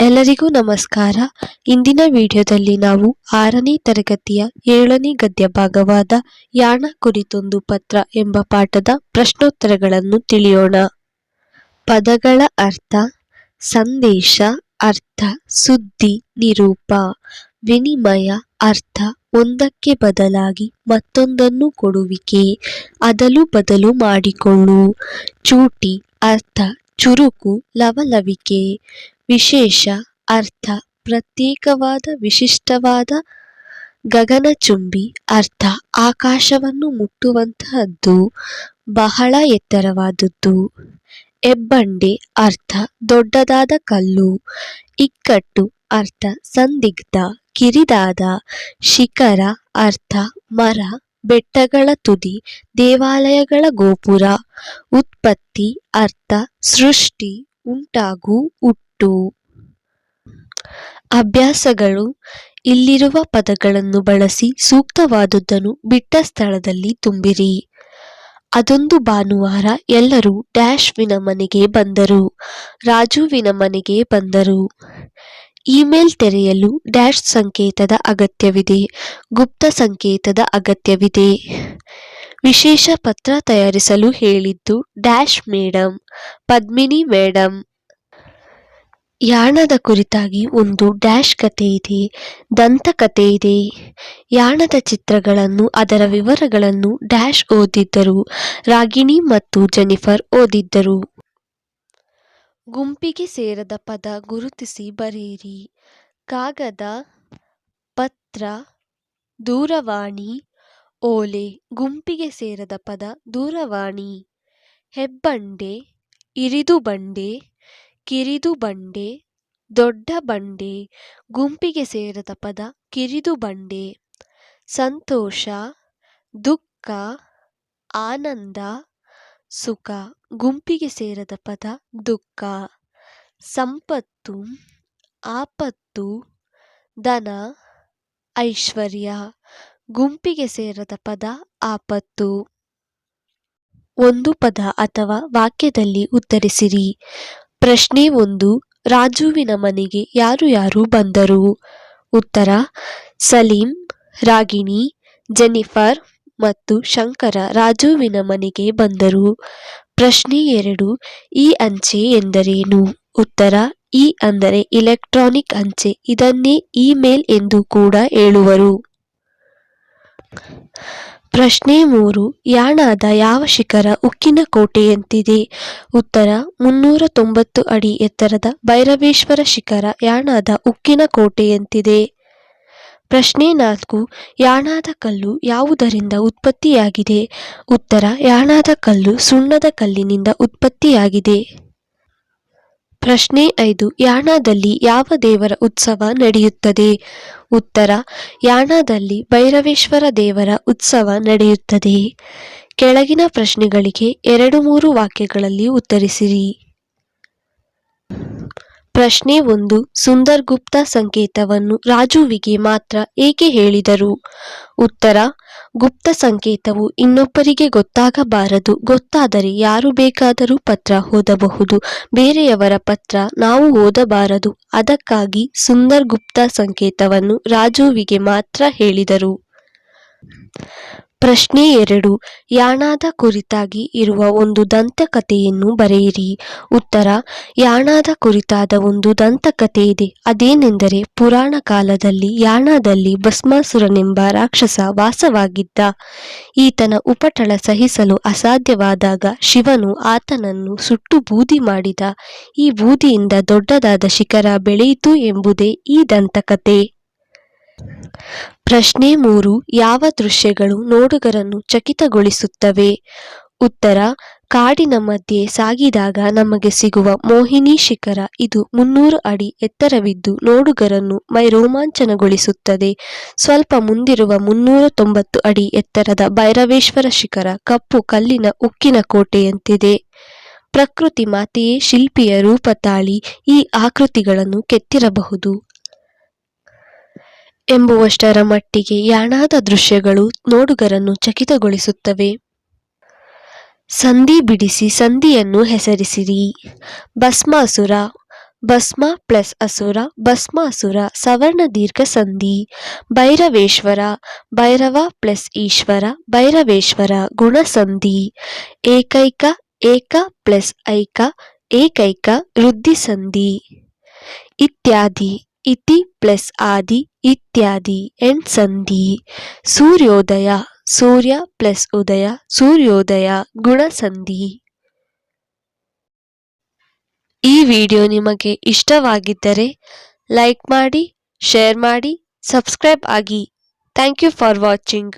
ಎಲ್ಲರಿಗೂ ನಮಸ್ಕಾರ. ಇಂದಿನ ವಿಡಿಯೋದಲ್ಲಿ ನಾವು ಆರನೇ ತರಗತಿಯ ಏಳನೇ ಗದ್ಯ ಭಾಗವಾದ ಯಾಣ ಕುರಿತೊಂದು ಪತ್ರ ಎಂಬ ಪಾಠದ ಪ್ರಶ್ನೋತ್ತರಗಳನ್ನು ತಿಳಿಯೋಣ. ಪದಗಳ ಅರ್ಥ, ಸಂದೇಶ ಅರ್ಥ, ಸುದ್ದಿ ನಿರೂಪ. ವಿನಿಮಯ ಅರ್ಥ, ಒಂದಕ್ಕೆ ಬದಲಾಗಿ ಮತ್ತೊಂದನ್ನು ಕೊಡುವಿಕೆ. ಅದಲು ಬದಲು ಮಾಡಿಕೊಳ್ಳು. ಚೂಟಿ ಅರ್ಥ, ಚುರುಕು, ಲವಲವಿಕೆ. ವಿಶೇಷ, ಅರ್ಥ, ಪ್ರತ್ಯೇಕವಾದ, ವಿಶಿಷ್ಟವಾದ ಗಗನಚುಂಬಿ ಅರ್ಥ, ಆಕಾಶವನ್ನು ಮುಟ್ಟುವಂತಹದ್ದು ಬಹಳ ಎತ್ತರವಾದದ್ದು. ಹೆಬ್ಬಂಡೆ ಅರ್ಥ, ದೊಡ್ಡದಾದ ಕಲ್ಲು, ಇಕ್ಕಟ್ಟು, ಅರ್ಥ, ಸಂದಿಗ್ಧ, ಕಿರಿದಾದ, ಶಿಖರ, ಅರ್ಥ, ಮರ, ಬೆಟ್ಟಗಳ ತುದಿ, ದೇವಾಲಯಗಳ ಗೋಪುರ, ಉತ್ಪತ್ತಿ, ಅರ್ಥ, ಸೃಷ್ಟಿ, ಉಂಟಾಗು ಹುಟ್ಟು ಅಭ್ಯಾಸಗಳು ಇಲ್ಲಿರುವ ಪದಗಳನ್ನು ಬಳಸಿ ಸೂಕ್ತವಾದುದನ್ನು ಬಿಟ್ಟ ಸ್ಥಳದಲ್ಲಿ ತುಂಬಿರಿ. ಅದೊಂದು ಭಾನುವಾರ ಎಲ್ಲರೂ ಡ್ಯಾಶ್ವಿನ ಮನೆಗೆ ಬಂದರು. ರಾಜುವಿನ ಮನೆಗೆ ಬಂದರು. ಇಮೇಲ್ ತೆರೆಯಲು ಡ್ಯಾಶ್ ಸಂಕೇತದ ಅಗತ್ಯವಿದೆ, ಗುಪ್ತ ಸಂಕೇತದ ಅಗತ್ಯವಿದೆ. ವಿಶೇಷ ಪತ್ರ ತಯಾರಿಸಲು ಹೇಳಿದ್ದು ಡ್ಯಾಶ್ ಮೇಡಮ್ ಪದ್ಮಿನಿ ಮೇಡಮ್ ಯಾಣದ ಕುರಿತಾಗಿ ಒಂದು ಡ್ಯಾಶ್ ಕತೆ ಇದೆ ದಂತಕತೆ ಇದೆ. ಯಾಣದ ಚಿತ್ರಗಳನ್ನು, ಅದರ ವಿವರಗಳನ್ನು ಡ್ಯಾಶ್ ಓದಿದ್ದರು, ರಾಗಿಣಿ ಮತ್ತು ಜೆನಿಫರ್ ಓದಿದ್ದರು. ಗುಂಪಿಗೆ ಸೇರದ ಪದ ಗುರುತಿಸಿ ಬರೆಯಿರಿ. ಕಾಗದ, ಪತ್ರ, ದೂರವಾಣಿ, ಓಲೆ, ಗುಂಪಿಗೆ ಸೇರದ ಪದ ದೂರವಾಣಿ. ಹೆಬ್ಬಂಡೆ, ಇರಿದು ಬಂಡೆ ಕಿರಿದು ಬಂಡೆ, ದೊಡ್ಡ ಬಂಡೆ, ಗುಂಪಿಗೆ ಸೇರದ ಪದ ಕಿರಿದು ಬಂಡೆ. ಸಂತೋಷ, ದುಃಖ, ಆನಂದ, ಸುಖ ಗುಂಪಿಗೆ ಸೇರದ ಪದ ದುಃಖ. ಸಂಪತ್ತು, ಆಪತ್ತು, ಧನ, ಐಶ್ವರ್ಯ ಗುಂಪಿಗೆ ಸೇರದ ಪದ ಆಪತ್ತು. ಒಂದು ಪದ ಅಥವಾ ವಾಕ್ಯದಲ್ಲಿ ಉತ್ತರಿಸಿರಿ. ಪ್ರಶ್ನೆ ಒಂದು, ರಾಜುವಿನ ಮನೆಗೆ ಯಾರು ಯಾರು ಬಂದರು? ಉತ್ತರ, ಸಲೀಂ, ರಾಗಿಣಿ, ಜೆನಿಫರ್ ಮತ್ತು ಶಂಕರ ರಾಜುವಿನ ಮನೆಗೆ ಬಂದರು. ಪ್ರಶ್ನೆ ಎರಡು, ಈ ಅಂಚೆ ಎಂದರೇನು? ಉತ್ತರ ಇ ಅಂದರೆ ಇಲೆಕ್ಟ್ರಾನಿಕ್ ಅಂಚೆ, ಇದನ್ನೇ ಇಮೇಲ್ ಎಂದು ಕೂಡ ಹೇಳುವರು. ಪ್ರಶ್ನೆ ಮೂರು, ಯಾಣದ ಯಾವ ಶಿಖರ ಉಕ್ಕಿನ ಕೋಟೆಯಂತಿದೆ? ಉತ್ತರ, ಮುನ್ನೂರ ತೊಂಬತ್ತು ಅಡಿ ಎತ್ತರದ ಭೈರವೇಶ್ವರ ಶಿಖರ ಯಾಣದ ಉಕ್ಕಿನ ಕೋಟೆಯಂತಿದೆ. ಪ್ರಶ್ನೆ ನಾಲ್ಕು, ಯಾಣದ ಕಲ್ಲು ಯಾವುದರಿಂದ ಉತ್ಪತ್ತಿಯಾಗಿದೆ? ಉತ್ತರ, ಯಾಣದ ಕಲ್ಲು ಸುಣ್ಣದ ಕಲ್ಲಿನಿಂದ ಉತ್ಪತ್ತಿಯಾಗಿದೆ. ಪ್ರಶ್ನೆ ಐದು ಯಾಣದಲ್ಲಿ ಯಾವ ದೇವರ ಉತ್ಸವ ನಡೆಯುತ್ತದೆ? ಉತ್ತರ ಯಾಣದಲ್ಲಿ ಭೈರವೇಶ್ವರ ದೇವರ ಉತ್ಸವ ನಡೆಯುತ್ತದೆ? ಕೆಳಗಿನ ಪ್ರಶ್ನೆಗಳಿಗೆ ಎರಡು ಮೂರು ವಾಕ್ಯಗಳಲ್ಲಿ ಉತ್ತರಿಸಿರಿ. ಪ್ರಶ್ನೆ ಒಂದು. ಸುಂದರ್ ಗುಪ್ತ ಸಂಕೇತವನ್ನು ರಾಜುವಿಗೆ ಮಾತ್ರ ಏಕೆ ಹೇಳಿದರು? ಉತ್ತರ. ಗುಪ್ತ ಸಂಕೇತವು ಇನ್ನೊಬ್ಬರಿಗೆ ಗೊತ್ತಾಗಬಾರದು. ಗೊತ್ತಾದರೆ ಯಾರು ಬೇಕಾದರೂ ಪತ್ರ ಓದಬಹುದು. ಬೇರೆಯವರ ಪತ್ರ ನಾವು ಓದಬಾರದು. ಅದಕ್ಕಾಗಿ ಸುಂದರ್ ಗುಪ್ತ ಸಂಕೇತವನ್ನು ರಾಜುವಿಗೆ ಮಾತ್ರ ಹೇಳಿದರು. ಪ್ರಶ್ನೆ ಎರಡು. ಯಾಣದ ಕುರಿತಾಗಿ ಇರುವ ಒಂದು ದಂತಕಥೆಯನ್ನು ಬರೆಯಿರಿ. ಉತ್ತರ, ಯಾಣದ ಕುರಿತಾದ ಒಂದು ದಂತಕಥೆ ಇದೆ ಅದೇನೆಂದರೆ ಪುರಾಣ ಕಾಲದಲ್ಲಿ ಯಾಣದಲ್ಲಿ ಭಸ್ಮಾಸುರನೆಂಬ ರಾಕ್ಷಸ ವಾಸವಾಗಿದ್ದ. ಈತನ ಉಪಟಳ ಸಹಿಸಲು ಅಸಾಧ್ಯವಾದಾಗ ಶಿವನು ಆತನನ್ನು ಸುಟ್ಟು ಬೂದಿ ಮಾಡಿದ. ಈ ಬೂದಿಯಿಂದ ದೊಡ್ಡದಾದ ಶಿಖರ ಬೆಳೆಯಿತು ಎಂಬುದೇ ಈ ದಂತಕಥೆ. ಪ್ರಶ್ನೆ ಮೂರು, ಯಾವ ದೃಶ್ಯಗಳು ನೋಡುಗರನ್ನು ಚಕಿತಗೊಳಿಸುತ್ತವೆ? ಉತ್ತರ, ಕಾಡಿನ ಮಧ್ಯೆ ಸಾಗಿದಾಗ ನಮಗೆ ಸಿಗುವ ಮೋಹಿನಿ ಶಿಖರ ಇದು ಮುನ್ನೂರು ಅಡಿ ಎತ್ತರವಿದ್ದು ನೋಡುಗರನ್ನು ಮೈ ರೋಮಾಂಚನಗೊಳಿಸುತ್ತದೆ. ಸ್ವಲ್ಪ ಮುಂದಿರುವ ಮುನ್ನೂರ ತೊಂಬತ್ತು ಅಡಿ ಎತ್ತರದ ಭೈರವೇಶ್ವರ ಶಿಖರ ಕಪ್ಪು ಕಲ್ಲಿನ ಉಕ್ಕಿನ ಕೋಟೆಯಂತಿದೆ. ಪ್ರಕೃತಿ ಮಾತೆಯೇ, ಶಿಲ್ಪಿಯ ರೂಪ ತಾಳಿ ಈ ಆಕೃತಿಗಳನ್ನು ಕೆತ್ತಿರಬಹುದು. ಎಂಬುವಷ್ಟರ ಮಟ್ಟಿಗೆ ಯಾಣದ ದೃಶ್ಯಗಳು ನೋಡುಗರನ್ನು ಚಕಿತಗೊಳಿಸುತ್ತವೆ. ಸಂಧಿ ಬಿಡಿಸಿ ಸಂಧಿಯನ್ನು ಹೆಸರಿಸಿರಿ. ಭಸ್ಮಾಸುರ, ಭಸ್ಮ ಪ್ಲಸ್ ಅಸುರ, ಭಸ್ಮಾಸುರ ಸವರ್ಣ ದೀರ್ಘ ಸಂಧಿ, ಭೈರವೇಶ್ವರ, ಭೈರವ ಪ್ಲಸ್ ಈಶ್ವರ, ಭೈರವೇಶ್ವರ ಗುಣಸಂಧಿ ಏಕೈಕ, ಏಕ ಪ್ಲಸ್ ಐಕ, ಏಕೈಕ ವೃದ್ಧಿ ಸಂಧಿ ಇತ್ಯಾದಿ, ಇತಿ ಪ್ಲಸ್ ಆದಿ ಇತ್ಯಾದಿ ಎಂಡ್ ಸಂಧಿ. ಸೂರ್ಯೋದಯ, ಸೂರ್ಯ ಪ್ಲಸ್ ಉದಯ, ಸೂರ್ಯೋದಯ ಗುಣಸಂಧಿ ಈ ವಿಡಿಯೋ ನಿಮಗೆ ಇಷ್ಟವಾಗಿದ್ದರೆ ಲೈಕ್ ಮಾಡಿ, ಶೇರ್ ಮಾಡಿ, ಸಬ್ಸ್ಕ್ರೈಬ್ ಆಗಿ. Thank you for watching.